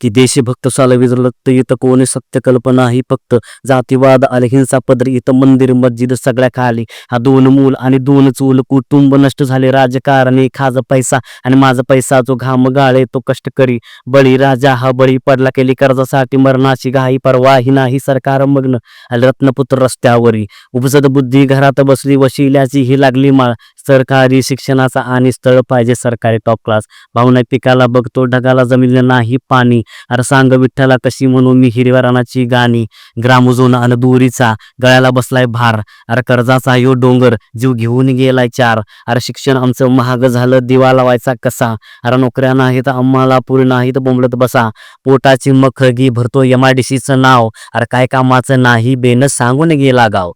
की देशभक्त साला विजरलं इथं कोणी सत्यकल्प नाही ही फक्त जातीवाद आले हिंसा पदरी. इथं मंदिर मस्जिद सगळ्या खाली. हा दोन मूल आणि दोन चूल कुटुंब नष्ट झाले. राजकारणी खाज पैसा आणि माझा पैसा जो घाम गाळे तो कष्टकरी बळी राजा हा बळी पडला केली कर्जासाठी मरणाची घाई. परवाही नाही सरकार मग्न. रत्नपुत्र रस्त्यावरी. उपजत बुद्धी घरात बसली वशिल्याची ही लागली माळ. सरकारी शिक्षणाचा आणि स्थळ पाहिजे सरकारी टॉप क्लास भावना पिकाला बघतो ढगाला जमिनीला नाही पाणी. अरे सांग विठ्ठला कशी म्हणून मी हिरव्या रानाची गाणी ग्रामजून अन दुरीचा गळ्याला बसलाय भार. अरे कर्जाचा यो डोंगर जीव घेऊन गेलाय चार. अरे शिक्षण आमचं महाग झालं दिवा लावायचा कसा? अरे नोकऱ्या नाहीत आम्हाला पुरी नाहीत बोंबलत बसा. पोटाची मखगी भरतो एमआयडीसीचं नाव. अरे काय कामाचं नाही बेन सांगून गेला गाव.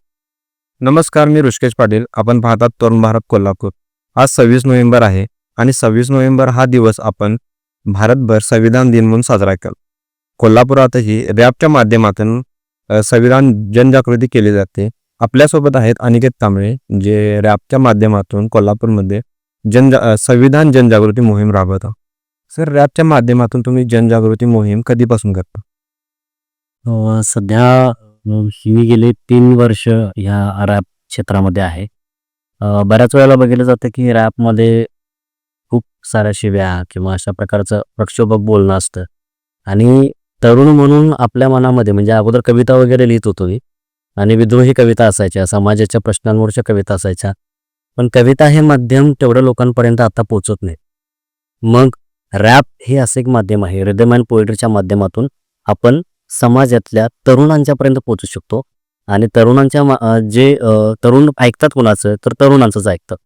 नमस्कार मी ऋषकेश पाटील. आपण पाहतात तरुण भारत कोल्हापूर. आज सव्वीस नोव्हेंबर आहे आणि सव्वीस नोव्हेंबर हा दिवस आपण भारतभर संविधान दिन म्हणून साजरा केला. कोल्हापुरातही रॅपच्या माध्यमातून संविधान जनजागृती केली जाते. आपल्यासोबत आहेत अनिकेत कांबळे जे रॅपच्या माध्यमातून कोल्हापूरमध्ये जनजा संविधान जनजागृती मोहीम राबवता सर रॅपच्या माध्यमातून तुम्ही जनजागृती मोहीम कधीपासून करता? सध्या मी गेले तीन वर्ष ह्या रॅप क्षेत्रामध्ये आहे. बऱ्याच वेळेला बघितलं जातं की रॅपमध्ये साऱ्या शिव्या किंवा अशा प्रकारचं प्रक्षोभक बोलणं असतं. आणि तरुण म्हणून आपल्या मनामध्ये म्हणजे अगोदर कविता वगैरे लिहित होतो मी. आणि विद्रोही कविता असायच्या समाजाच्या प्रश्नांवरच्या कविता असायच्या. पण कविता हे माध्यम तेवढं लोकांपर्यंत आता पोचत नाही. मग रॅप हे असं एक माध्यम आहे. रिदम अँड पोएट्रीच्या माध्यमातून आपण समाजातल्या तरुणांच्यापर्यंत पोचू शकतो. आणि तरुणांच्या जे तरुण ऐकतात कोणाचं तर तरुणांचंच ऐकतं.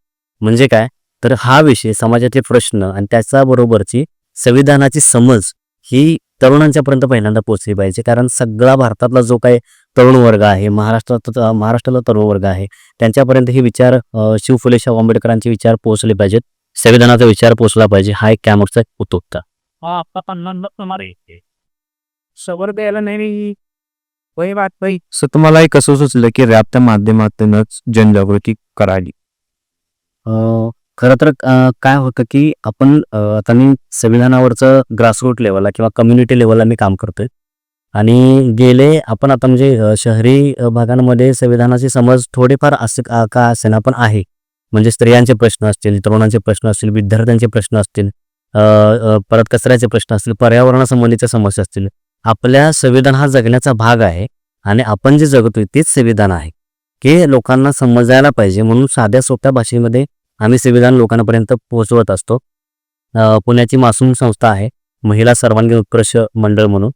म्हणजे काय? तर हा विषय समाजाचे प्रश्न आणि त्याच्याबरोबरची संविधानाची समज ही तरुणांच्यापर्यंत पहिल्यांदा पोहोचली पाहिजे. कारण सगळा भारतातला जो काही तरुण वर्ग आहे महाराष्ट्रात महाराष्ट्रातला तरुण वर्ग आहे त्यांच्यापर्यंत हे विचार शिव फुले शाहू आंबेडकरांचे विचार पोहोचले पाहिजेत. संविधानाचा विचार पोहोचला पाहिजे. हा एक कॅमकचा उत्तुकता हा सबर द्यायला नाही तुम्हाला हे कसं सुचलं की रॅपच्या माध्यमातूनच जनजागृती करावी. अं, खरं तर काय होतं की आपण आता मी संविधानावरचं ग्रासरूट लेवलला किंवा कम्युनिटी लेवलला मी काम करतोय. आणि गेले आपण आता म्हणजे शहरी भागांमध्ये संविधानाची समज थोडीफार असे का का असेना पण आहे. म्हणजे स्त्रियांचे प्रश्न असतील तरुणांचे प्रश्न असतील विद्यार्थ्यांचे प्रश्न असतील परत कचऱ्याचे प्रश्न असतील पर्यावरणासंबंधीच्या समस्या असतील. आपल्या संविधान हा जगण्याचा भाग आहे आणि आपण जे जगतोय तेच संविधान आहे. की लोकांना समजायला पाहिजे म्हणून साध्या सोप्या भाषेमध्ये आम्ही संविधान लोकांपर्यंत पोहोचवत असतो. पुण्याची मासूम संस्था आहे. महिला सर्वांगीण उत्कर्ष मंडळ म्हणून.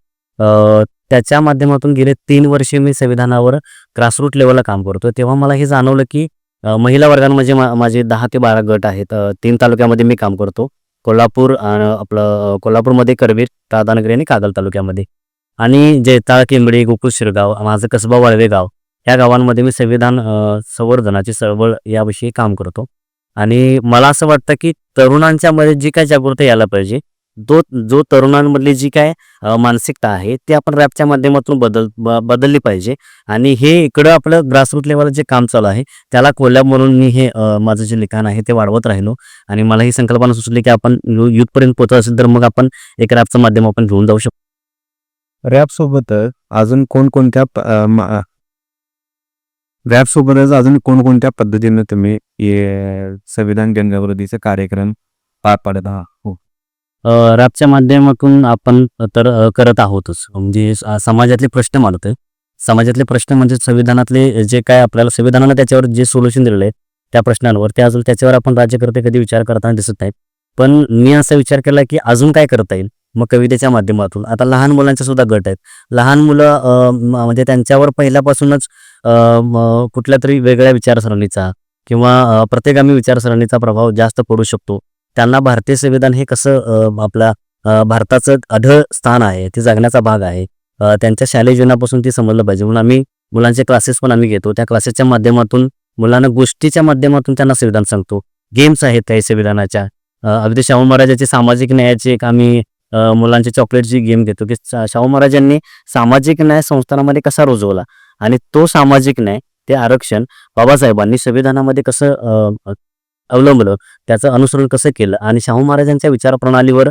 त्याच्या माध्यमातून गेले तीन वर्षे मी संविधानावर ग्रासरूट लेवलला काम करतो. तेव्हा मला हे जाणवलं की महिला वर्गांमध्ये मा माझे दहा ते बारा गट आहेत तीन तालुक्यामध्ये मी काम करतो. कोल्हापूर आणि आपलं कोल्हापूरमध्ये करवीर राधानगरी आणि कागल तालुक्यामध्ये. आणि जैताळ किंबडी गोकुळ शिरगाव माझं कसबा वाळवे गाव या गावांमध्ये मी संविधान संवर्धनाची चळवळ याविषयी काम करतो. आणि मला असं वाटतं की तरुणांच्या मध्ये जी काय जागृती यायला पाहिजे तो जो तरुणांमधली जी काय मानसिकता आहे ती आपण रॅपच्या माध्यमातून बदल ब- बदलली पाहिजे. आणि हे इकडं आपलं ग्रासरूट लेवलला जे काम चालू आहे त्याला कोल्हाप म्हणून मी हे माझं जे लिखाण आहे ते वाढवत राहिलो. आणि मला ही संकल्पना सुचली की आपण युथपर्यंत पोहोचत असेल तर मग आपण एक रॅपचं माध्यम आपण घेऊन जाऊ शकतो. रॅपसोबतच अजून कोणकोणत्या प- अजून कोणकोणत्या पद्धतीने तुम्ही संविधान जनजागृतीचे कार्यक्रम पार पाडत आहात? हो. रॅपच्या माध्यमातून आपण तर करत आहोतच. म्हणजे समाजातले प्रश्न मांडतोय समाजातले प्रश्न म्हणजे संविधानातले जे काय आपल्याला संविधानाला त्याच्यावर जे सोल्युशन दिलेलं आहे त्या प्रश्नांवर. ते अजून त्याच्यावर आपण राज्यकर्ते कधी विचार करताना दिसत नाहीत. पण मी असा विचार केला की अजून काय करता येईल? मग कवितेच्या माध्यमातून. आता लहान मुलांचे सुद्धा गट आहेत. लहान मुलं म्हणजे त्यांच्यावर पहिल्यापासूनच कुठल्या तरी वेगळ्या विचारसरणीचा किंवा प्रत्येकामी विचारसरणीचा प्रभाव जास्त पडू शकतो. त्यांना भारतीय संविधान हे कसं आपला आपल्या भारताचं अढळ स्थान आहे ते जगण्याचा भाग आहे त्यांच्या शालेय जीवनापासून ती समजलं पाहिजे. म्हणून आम्ही मुलांचे क्लासेस पण आम्ही घेतो. त्या क्लासेसच्या माध्यमातून मुलांना गोष्टीच्या माध्यमातून त्यांना संविधान सांगतो. गेम्स आहेत त्या संविधानाच्या. अगदी शाहू महाराजाचे सामाजिक न्यायाचे एक आम्ही मुलांची चॉकलेटची गेम घेतो की शाहू महाराजांनी सामाजिक न्याय संस्थानामध्ये कसा रुजवला? आणि तो सामाजिक न्याय ते आरक्षण बाबासाहेबांनी संविधानामध्ये कसं अवलंबलं त्याचं अनुसरण कसं केलं? आणि शाहू महाराजांच्या विचारप्रणालीवर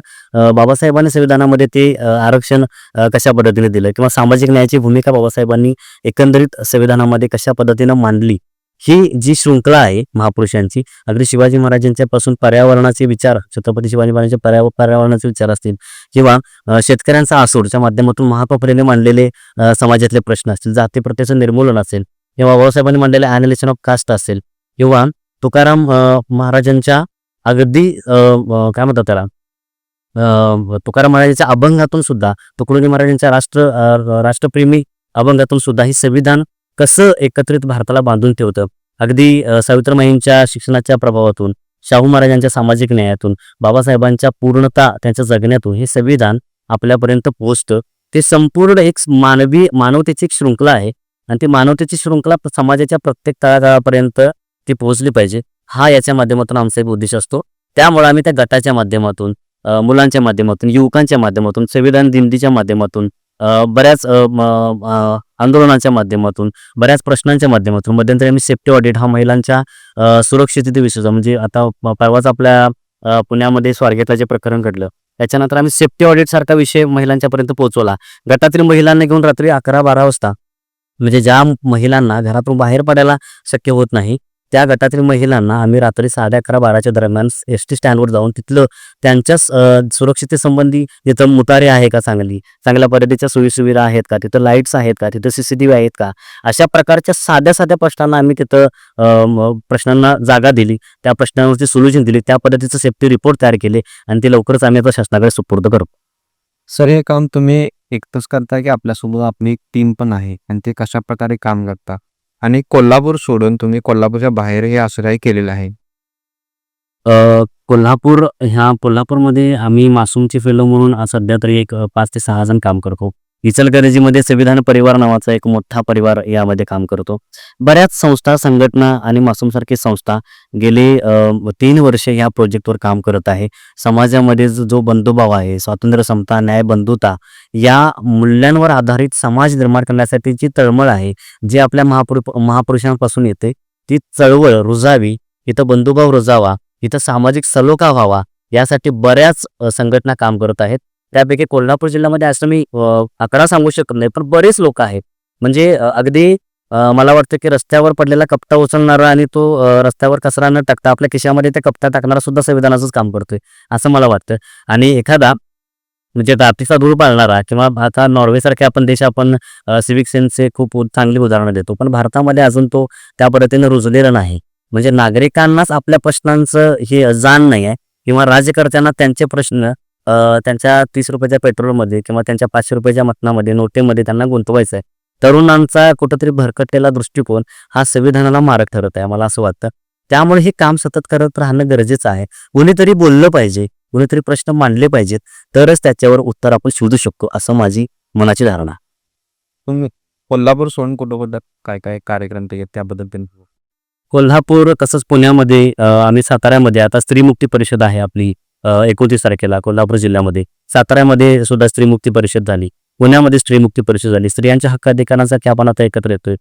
बाबासाहेबांनी संविधानामध्ये ते आरक्षण कशा पद्धतीने दिलं? किंवा सामाजिक न्यायाची भूमिका बाबासाहेबांनी एकंदरीत संविधानामध्ये कशा पद्धतीनं मांडली? ही जी शृंखला आहे महापुरुषांची अगदी शिवाजी महाराजांच्या पासून पर्यावरणाचे विचार छत्रपती शिवाजी महाराजांचे पर्याव पर्यावरणाचे विचार असतील किंवा शेतकऱ्यांचा आसूडच्या माध्यमातून महापापरेने मांडलेले समाजातले प्रश्न असतील जाती प्रत्येचं निर्मूलन असेल किंवा बाबासाहेबांनी मांडलेले अॅनालिशन ऑफ कास्ट असेल किंवा तुकाराम महाराजांच्या अगदी काय म्हणतात त्याला तुकाराम महाराजांच्या अभंगातून सुद्धा तुकडोजी महाराजांच्या राष्ट्र राष्ट्रप्रेमी अभंगातून सुद्धा ही संविधान कसं एकत्रित भारताला बांधून ठेवतं? अगदी सावित्रमाईंच्या शिक्षणाच्या प्रभावातून शाहू महाराजांच्या सामाजिक न्यायातून बाबासाहेबांच्या पूर्णता त्यांच्या जगण्यातून हे संविधान आपल्यापर्यंत पोहोचतं. ते संपूर्ण एक मानवी मानवतेची एक शृंखला आहे आणि ती मानवतेची शृंखला समाजाच्या प्रत्येक तळागाळापर्यंत ती पोहोचली पाहिजे. हा याच्या माध्यमातून आमचा एक उद्देश असतो. त्यामुळे आम्ही त्या गटाच्या माध्यमातून मुलांच्या माध्यमातून युवकांच्या माध्यमातून संविधान दिंडीच्या माध्यमातून बऱ्याच म- आंदोलनाच्या माध्यमातून बऱ्याच प्रश्नांच्या माध्यमातून मध्यंतरी आम्ही सेफ्टी ऑडिट हा महिलांच्या अ, सुरक्षिततेविषयीचा म्हणजे आता परवाच आपल्या पुण्यामध्ये स्वारगेटला जे प्रकरण घडलं त्याच्यानंतर आम्ही सेफ्टी ऑडिट सारखा विषय महिलांच्यापर्यंत पोहोचवला. गटातील महिलांना घेऊन रात्री अकरा बारा वाजता म्हणजे ज्या महिलांना घरातून बाहेर पडायला शक्य होत नाही त्या गटातील महिलांना आम्ही रात्री साडे अकरा बाराच्या दरम्यान एस टी स्टँडवर जाऊन तिथलं त्यांच्या सुरक्षितेसंबंधी तिथं मुतारे आहे का चांगली चांगल्या पद्धतीच्या सोयीसुविधा आहेत का तिथं लाईट्स आहेत का तिथं सी सी टी व्ही आहेत का अशा प्रकारच्या साध्या साध्या प्रश्नांना आम्ही तिथं प्रश्नांना जागा दिली. त्या प्रश्नांवरती सोल्युशन दिली. त्या पद्धतीचं सेफ्टी रिपोर्ट तयार केले आणि ते लवकरच आम्ही आता शासनाकडे सुपूर्द करू सर हे काम तुम्ही एकटंच करता की आपल्यासोबत आपली एक टीम पण आहे आणि ते कशा प्रकारे काम करता? आणि कोल्हापूर सोडून तुम्ही कोल्हापूरच्या बाहेर हे आश्रय केलेलं आहे. अ, कोल्हापूर ह्या कोल्हापूरमध्ये आम्ही मासूमची फेलो म्हणून सध्या तरी एक पाच ते सहा जण काम करतो. इचलकरंजीमध्ये संविधान परिवार नावाचा एक मोठा परिवार यामध्ये काम करतो. बऱ्याच संस्था संघटना आणि मासूमसारखी संस्था गेले तीन वर्ष ह्या प्रोजेक्टवर काम करत आहे. समाजामध्ये जो बंधुभाव आहे स्वातंत्र्य समता न्याय बंधुता या मूल्यांवर आधारित समाज निर्माण करण्यासाठी जी तळमळ आहे जी आपल्या महापुरु महापुरुषांपासून येते ती चळवळ रुजावी इथं बंधुभाव रुजावा इथं सामाजिक सलोखा व्हावा यासाठी बऱ्याच संघटना काम करत आहेत. त्यापैकी कोल्हापूर जिल्ह्यामध्ये असं मी आकडा सांगू शकत नाही पण बरेच लोक आहेत. म्हणजे अगदी मला वाटतं की रस्त्यावर पडलेला कप्ता उचलणारा आणि तो रस्त्यावर कचरा न टाकता आपल्या खिशामध्ये ते कपटा टाकणारा सुद्धा संविधानाचंच काम करतोय असं मला वाटतं. आणि एखादा म्हणजे जातीचा धूळ पाळणारा किंवा आता नॉर्वेसारखे आपण देश आपण सिव्हिक सेन्सचे खूप चांगली उदाहरणं देतो पण भारतामध्ये अजून तो त्या पद्धतीनं रुजलेला नाही. म्हणजे नागरिकांनाच आपल्या प्रश्नांचं हे जाण नाही आहे किंवा राज्यकर्त्यांना त्यांचे प्रश्न त्यांच्या तीस रुपयाच्या पेट्रोलमध्ये किंवा त्यांच्या पाचशे रुपयाच्या मतनामध्ये नोटेमध्ये त्यांना गुंतवायचं आहे. तरुणांचा कुठंतरी भरकटलेला दृष्टिकोन हा संविधानाला मारक ठरत आहे मला असं वाटतं. त्यामुळे हे काम सतत करत राहणं गरजेचं आहे. कुणीतरी बोललं पाहिजे कुणीतरी प्रश्न मांडले पाहिजेत तरच त्याच्यावर उत्तर आपण शोधू शकतो असं माझी मनाची धारणा. तुम्ही कोल्हापूर सोडून कुठं काय काय कार्यक्रम ते त्याबद्दल पण कोल्हापूर तसंच पुण्यामध्ये आम्ही साताऱ्यामध्ये आता स्त्रीमुक्ती परिषद आहे आपली. एकोणतीस तारखेला कोल्हापूर जिल्ह्यामध्ये साताऱ्यामध्ये सुद्धा स्त्रीमुक्ती परिषद झाली. पुण्यामध्ये स्त्रीमुक्ती परिषद झाली. स्त्रियांच्या हक्क अधिकारांसाठी आपण आता एकत्र येतोय?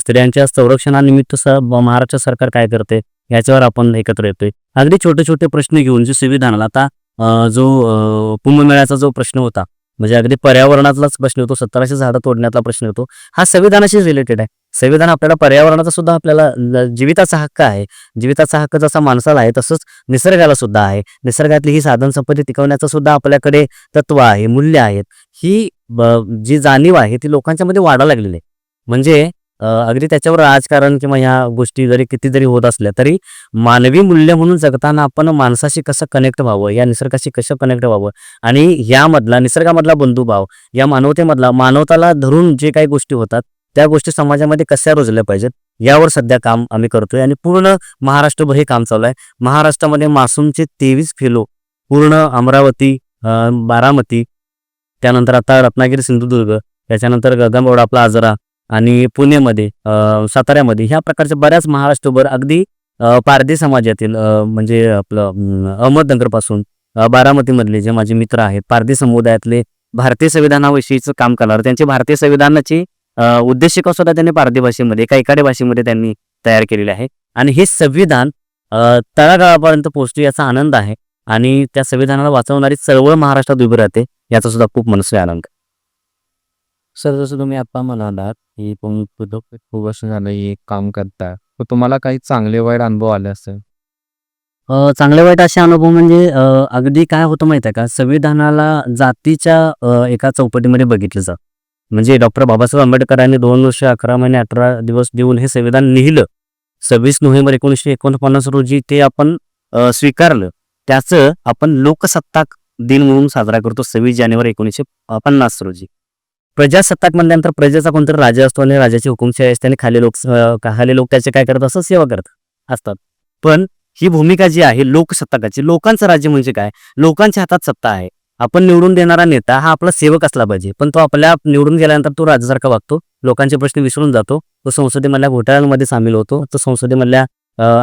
स्त्रियांच्या संरक्षणानिमित्त महाराष्ट्र सरकार काय करते? याच्यावर आपण एकत्र येतोय. अगदी छोटे छोटे प्रश्न घेऊन जे संविधानाला आता जो कुंभमेळ्याचा जो प्रश्न होता म्हणजे अगदी पर्यावरणातलाच प्रश्न होतो सत्तराशे झाडं तोडण्यातला प्रश्न होतो हा संविधानाशी रिलेटेड आहे. संविधान आपल्याला पर्यावरणाचा सुद्धा आपल्याला जीविताचा हक्क आहे. जीविताचा हक्क जसा माणसाला आहे तसंच निसर्गाला सुद्धा आहे. निसर्गातली ही साधन संपत्ती टिकवण्याचं सुद्धा आपल्याकडे तत्व आहे मूल्य आहेत. ही ब- जी जाणीव आहे ती लोकांच्या मध्ये वाढायला लागलेली आहे. म्हणजे अगदी त्याच्यावर राजकारण किंवा ह्या गोष्टी जरी किती जरी होत असल्या तरी मानवी मूल्य म्हणून जगताना आपण माणसाशी कसं कनेक्ट व्हावं? या निसर्गाशी कसं कनेक्ट व्हावं? आणि यामधला निसर्गामधला बंधुभाव या मानवतेमधला मानवताला धरून जे काही गोष्टी होतात त्या गोष्टी समाजामध्ये कशा रुजल्या पाहिजेत यावर सध्या काम आम्ही करतोय आणि पूर्ण महाराष्ट्रभर हे काम चालू आहे. महाराष्ट्रामध्ये मासूमचे तेवीस फेलो पूर्ण अमरावती बारामती त्यानंतर आता रत्नागिरी सिंधुदुर्ग त्याच्यानंतर गगनबावडा आपला आजरा आणि पुणेमध्ये साताऱ्यामध्ये ह्या प्रकारच्या बऱ्याच महाराष्ट्रभर अगदी पारधी समाजातील म्हणजे आपलं अहमदनगरपासून बारामतीमधले जे माझे मित्र आहेत पारधी समुदायातले भारतीय संविधानाविषयीचं काम करणार त्यांची भारतीय संविधानाची उद्देशिका सुद्धा त्यांनी पारधी भाषेमध्ये एका एकाडे भाषेमध्ये त्यांनी तयार केलेली आहे. आणि हे संविधान तळागाळापर्यंत पोहोचतो याचा आनंद आहे. आणि त्या संविधानाला वाचवणारी चळवळ महाराष्ट्रात उभी राहते याचा सुद्धा खूप मनसे आनंद. सर जसं तुम्ही आता म्हणालात की तुम्ही खूप वर्ष झालं हे काम करताय. तर तुम्हाला काही चांगले वाईट अनुभव आले असेल? चांगले वाईट असे अनुभव म्हणजे अगदी काय होतं माहिती आहे का? संविधानाला जातीच्या एका चौकटीमध्ये बघितलं जातं. म्हणजे डॉक्टर बाबासाहेब आंबेडकरांनी दोन वर्ष अकरा महिने अठरा दिवस देऊन हे संविधान लिहिलं. सव्वीस नोव्हेंबर एकोणीसशे एकोणपन्नास रोजी ते आपण स्वीकारलं. त्याचं आपण लोकसत्ताक दिन म्हणून साजरा करतो सव्वीस जानेवारी एकोणीसशे पन्नास रोजी. प्रजासत्ताक म्हणल्यानंतर प्रजेचा कोणतरी राजा असतो आणि राजाची हुकुमशाही असते आणि खाली लोक खाली लोक त्याचे काय करत असतात सेवा करत असतात. पण ही भूमिका जी आहे लोकसत्ताकाची लोकांचं राज्य म्हणजे काय? लोकांच्या हातात सत्ता आहे. आपण निवडून देणारा नेता हा आपला सेवक असला पाहिजे. पण तो आपल्या निवडून गेल्यानंतर तो राजासारखा वागतो. लोकांचे प्रश्न विसरून जातो. तो संसदेमधल्या घोटाळ्यांमध्ये सामील होतो. तो संसदेमधल्या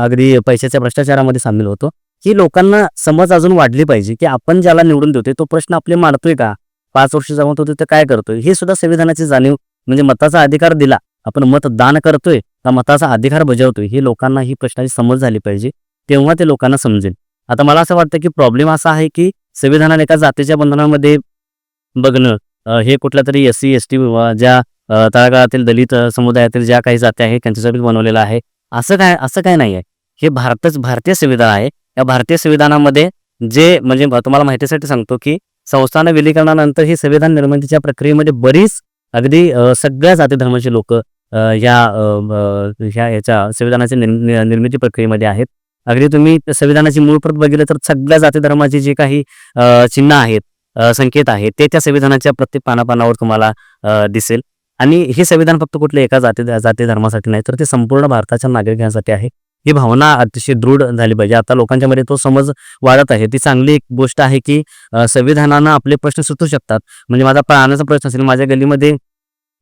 अगदी पैशाच्या भ्रष्टाचारामध्ये सामील होतो. ही लोकांना समज अजून वाढली पाहिजे की आपण ज्याला निवडून देतोय तो प्रश्न आपले मांडतोय का? पाच वर्ष जाऊन होते तर काय करतोय? हे सुद्धा संविधानाची जाणीव म्हणजे मताचा अधिकार दिला. आपण मतदान करतोय का मताचा अधिकार बजावतोय. हे लोकांना ही प्रश्नाची समज झाली पाहिजे. तेव्हा ते लोकांना समजेल. आता मला असं वाटतं की प्रॉब्लेम असा आहे की संविधानाने एका जातीच्या बंधनामध्ये बघणं हे कुठल्या तरी एस सी एस टी ज्या तळागाळातील दलित समुदायातील ज्या काही जाती आहेत त्यांच्यासाठी बनवलेलं आहे. असं काय असं काय नाही आहे हे भारतच भारतीय संविधान आहे. या भारतीय संविधानामध्ये जे म्हणजे तुम्हाला माहितीसाठी सांगतो की संस्थान विलीकरणानंतर ही संविधान निर्मितीच्या प्रक्रियेमध्ये बरीच अगदी सगळ्या जाती धर्माचे लोक ह्या ह्या याच्या संविधानाच्या नि- निर्मिती प्रक्रियेमध्ये आहेत. अगदी तुम्ही संविधानाची मूळ प्रत बघितलं तर सगळ्या जाती धर्माची जे काही चिन्ह आहेत संकेत आहेत ते त्या संविधानाच्या प्रत्येक पानापानावर तुम्हाला दिसेल. आणि हे संविधान फक्त कुठल्या एका जाती जाती धर्मासाठी नाही तर ते संपूर्ण भारताच्या नागरिकांसाठी आहे. ही भावना अतिशय दृढ झाली पाहिजे. आता लोकांच्या मध्ये तो समज वाढत आहे. ती चांगली एक गोष्ट आहे की संविधानानं आपले प्रश्न सुटू शकतात. म्हणजे माझा पाहण्याचा प्रश्न असेल माझ्या गल्लीमध्ये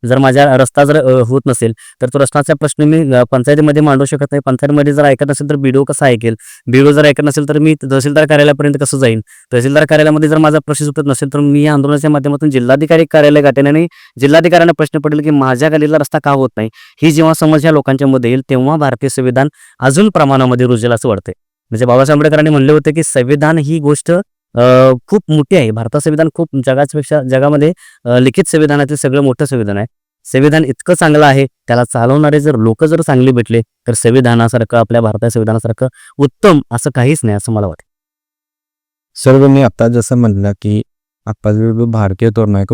जर माझ्या रस्ता जर होत नसेल तर तो रस्ताचा प्रश्न मी पंचायतीमध्ये मांडू शकत नाही. पंचायतीमध्ये जर ऐकत नसेल तर बीडीओ कसा ऐकेल? बीडीओ जर ऐकत नसेल तर मी तहसीलदार कार्यालयापर्यंत कसं जाईन? तहसीलदार कार्यालयामध्ये जर माझा प्रश्न सुटत नसेल तर मी या आंदोलनाच्या माध्यमातून जिल्हाधिकारी कार्यालय गाठेन आणि जिल्हाधिकाऱ्यांना प्रश्न पडेल की माझ्या गलीला रस्ता का होत नाही? ही जेव्हा समज या लोकांच्या मध्ये येईल तेव्हा भारतीय संविधान अजून प्रमाणामध्ये रुजेल असं वाटते म्हणजे बाबासाहेब आंबेडकरांनी म्हणले होते की संविधान ही गोष्ट खूप मोठी आहे. भारताचं संविधान खूप जगापेक्षा जगामध्ये लिखित संविधानातील सगळं मोठं संविधान आहे. संविधान इतकं चांगलं आहे त्याला चालवणारे जर लोक जर चांगले भेटले तर संविधानासारखं आपल्या भारतीय संविधानासारखं उत्तम असं काहीच नाही असं मला वाटतं. सर तुम्ही आता जसं म्हणलं की आपला जो भारतीय तरुण आहे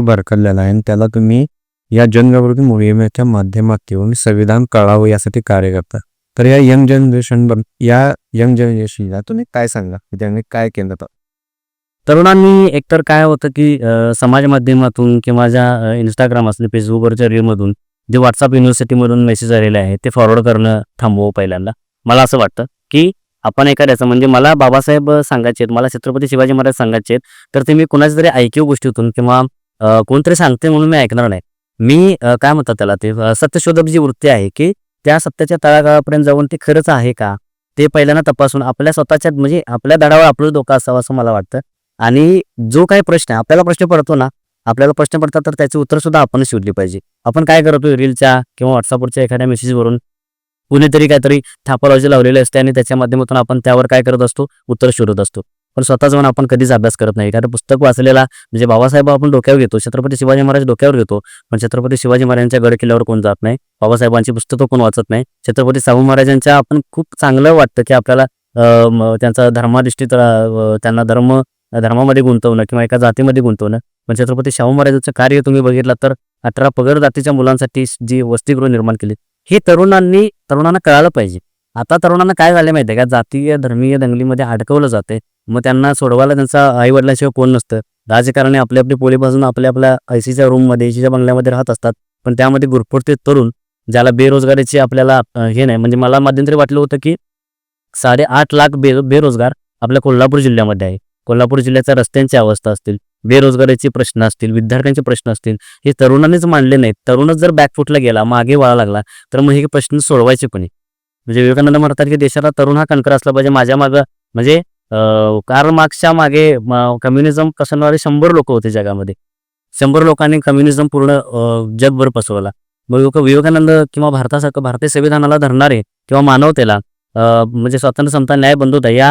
आहे. आणि त्याला तुम्ही या जनजागृती मोहिमेच्या माध्यमातून संविधान कळावं यासाठी कार्य करता. तर या यंग जनरेशन या यंग जनरेशनला तुम्ही काय सांगा? त्यांनी काय केलं तर? तरुणांनी एकतर काय होतं की समाज माध्यमातून किंवा ज्या इंस्टाग्राम असले फेसबुकवरच्या रीलमधून जे व्हॉट्सअप युनिव्हर्सिटीमधून मेसेज आलेले आहेत ते फॉरवर्ड करणं थांबवू पहिल्यांदा. मला असं वाटतं की आपण एखाद्याचं म्हणजे मला बाबासाहेब सांगायचे आहेत मला छत्रपती शिवाजी महाराज सांगायचे आहेत तर ते मी कुणाच्या तरी ऐकीव गोष्टीतून किंवा कोणतरी सांगते म्हणून मी ऐकणार नाही. मी काय म्हणतात त्याला ते सत्यशोधक जी वृत्ती आहे की त्या सत्याच्या तळागाळापर्यंत जाऊन ते खरंच आहे का? ते पहिल्यांदा तपासून आपल्या स्वतःच्या म्हणजे आपल्या दडावर आपलं धोका असावं असं मला वाटतं. आणि जो काही प्रश्न आहे आपल्याला प्रश्न पडतो ना आपल्याला प्रश्न पडतात तर त्याचे उत्तर सुद्धा आपणच शोधली पाहिजे. आपण काय करतो रीलच्या किंवा व्हॉट्सअपवरच्या एखाद्या मेसेजवरून कुणीतरी काहीतरी थापालॉजी लावलेली असते आणि त्याच्या माध्यमातून आपण त्यावर काय करत असतो उत्तर शोधत असतो. पण स्वतः जाऊन आपण कधीच अभ्यास करत नाही. एखादं पुस्तक वाचलेला म्हणजे बाबासाहेब आपण डोक्यावर घेतो छत्रपती शिवाजी महाराज डोक्यावर घेतो पण छत्रपती शिवाजी महाराजांच्या गड किल्ल्यावर कोण जात नाही? बाबासाहेबांची पुस्तकं कोण वाचत नाही? छत्रपती शाहू महाराजांच्या आपण खूप चांगलं वाटतं की आपल्याला त्यांचा धर्माधिष्ठित त्यांना धर्म धर्मामध्ये गुंतवणं किंवा एका जातीमध्ये गुंतवणं. पण छत्रपती शाहू महाराजांचं कार्य तुम्ही बघितलं तर अठरा पगड जातीच्या मुलांसाठी जी वसतिगृह निर्माण केली हे तरुणांनी तरुणांना कळालं पाहिजे. आता तरुणांना काय झालं माहिती आहे का? जातीय धर्मीय दंगलीमध्ये अडकवलं जाते मग त्यांना सोडवायला त्यांचा आई वडिलांशिवाय कोण नसतं. राजकारणी आपली आपली पोलीपासून आपल्या आपल्या ऐसीच्या रूममध्ये ऐसीच्या बंगल्यामध्ये राहत असतात. पण त्यामध्ये गुरफटते तरुण ज्याला बेरोजगारीची आपल्याला हे नाही. म्हणजे मला मध्यंतरी वाटलं होतं की साडेआठ लाख बे बेरोजगार आपल्या कोल्हापूर जिल्ह्यामध्ये आहे. कोल्हापूर जिल्ह्याच्या रस्त्यांची अवस्था असतील बेरोजगारीचे प्रश्न असतील विद्यार्थ्यांचे प्रश्न असतील हे तरुणांनीच मांडले नाहीत. तरुणच जर बॅकफुटला गेला मागे वळा लागला तर मग हे प्रश्न सोडवायचे कोणी? म्हणजे विवेकानंद म्हणतात की देशाला तरुण हा कणकर असला पाहिजे माझ्या मागं म्हणजे कार्ल मार्क्सच्या मागे कम्युनिझम कसणारे शंभर लोक होते जगामध्ये. शंभर लोकांनी कम्युनिझम पूर्ण जगभर पसरवला. मग विवेकानंद किंवा भारतासारखं भारतीय संविधानाला धरणारे किंवा मानवतेला म्हणजे स्वातंत्र्य समता न्याय बंधुता या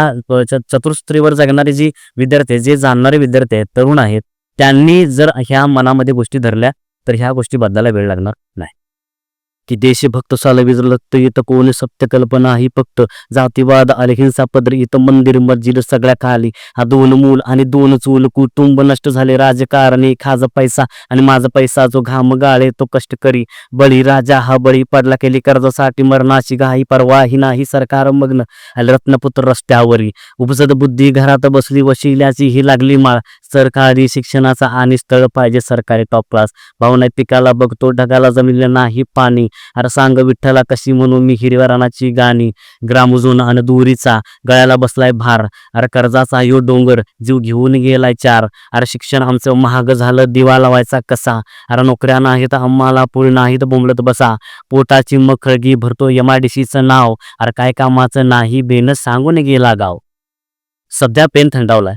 चतुर्स्त्रीवर जगणारे जी विद्यार्थी आहेत जे जाणणारे विद्यार्थी आहेत तरुण आहेत त्यांनी जर ह्या मनामध्ये गोष्टी धरल्या तर ह्या गोष्टी बदलायला वेळ लागणार नाही. की देशभक्त साल विजलत इथं कोणी सत्यकल्पना ही फक्त जातीवाद हिंसा पदर इथं मंदिर मस्जिद सगळ्या खाली. हा दोन मूल आणि दोन चूल कुटुंब नष्ट झाले. राजकारणी खाजा पैसा आणि माझा पैसा जो घाम गाळे तो कष्टकरी बळी राजा हा बळी पडला केली कर्जासाठी मरणाची घाई परवाही नाही सरकार मग्न. आले रत्नपुत्र रस्त्यावरी. उपजत बुद्धी घरात बसली वशिल्याची ही लागली माळ. सरकारी शिक्षणाचा आणि स्थळ पाहिजे सरकारी टॉप क्लास भावना पिकाला बघतो ढगाला जमिलं नाही पाणी. अरे सांग विठ्ठला कशी म्हणून मी हिरव्या रानाची गाणी. ग्रामजून आणि दुरीचा गळ्याला बसलाय भार. अरे कर्जाचा यो डोंगर जीव घेऊन गेलाय चार. अरे शिक्षण आमचं महाग झालं दिवा लावायचा कसा? अरे नोकऱ्या नाहीत आम्हाला पुढे नाहीत बोंबलत बसा. पोटाची मखळगी भरतो एमआयडीसीचं नाव. अरे काय कामाचं नाही बेन सांगून गेला गाव. सध्या पेन थंडावलाय.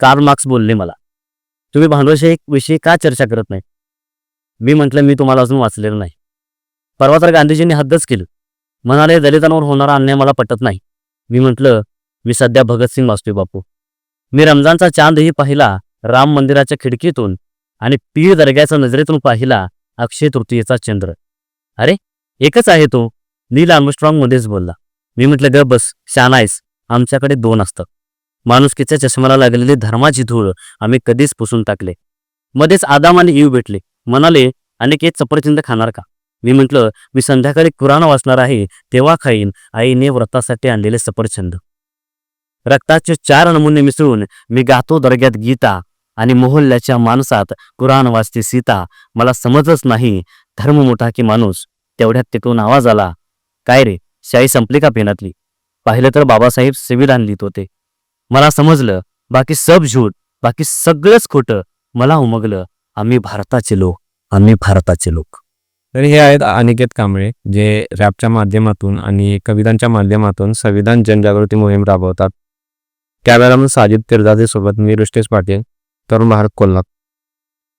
कार्ल मार्क्स बोलले मला. तुम्ही भांडवलशाही विषयी का चर्चा करत नाही? मी म्हटलं मी तुम्हाला अजून वाचलेलं नाही. परवा तर गांधीजींनी हद्दच केलं. म्हणाले दलितांवर होणारा अन्याय मला पटत नाही. मी म्हटलं मी सध्या भगतसिंग वाचतोय बापू. मी रमजानचा चांदही पाहिला राम मंदिराच्या खिडकीतून आणि पीर दर्ग्याच्या नजरेतून पाहिला अक्षय तृतीयेचा चंद्र. अरे एकच आहे तो. नील आर्मस्ट्रॉंग मध्येच बोलला. मी म्हटलं ग बस शानायस आमच्याकडे दोन असतं. माणुसकीच्या चष्म्याला लागलेली धर्माची धूळ आम्ही कधीच पुसून टाकले. मध्येच आदाम आणि ईव भेटले. म्हणाले अनेक सफरचंद खाणार का? मी म्हटलं मी संध्याकाळी कुराण वाचणार आहे तेव्हा खाईन. आईने व्रतासाठी आणलेले सफरचंद. रक्ताचे चार नमुने मिसळून मी गातो दर्ग्यात गीता आणि मोहल्ल्याच्या माणसात कुराण वाचते सीता. मला समजच नाही धर्म मोठा की माणूस? तेवढ्यात तिकडून आवाज आला काय रे शाई संपली का पेनातली? पाहिलं तर बाबासाहेब संविधान लिहित होते. मला समजलं बाकी सब झूट बाकी सगळंच खोटं. मला उमगलं आम्ही भारताचे लोक आम्ही भारताचे लोक. तर हे आहेत अनिकेत कांबळे जे रॅपच्या माध्यमातून आणि कवितांच्या माध्यमातून संविधान जनजागृती मोहीम राबवतात. कॅमेरामन साजिद तिरजादे सोबत मी रुष्टेश पाटील तरुण भारत कोल्हापूर.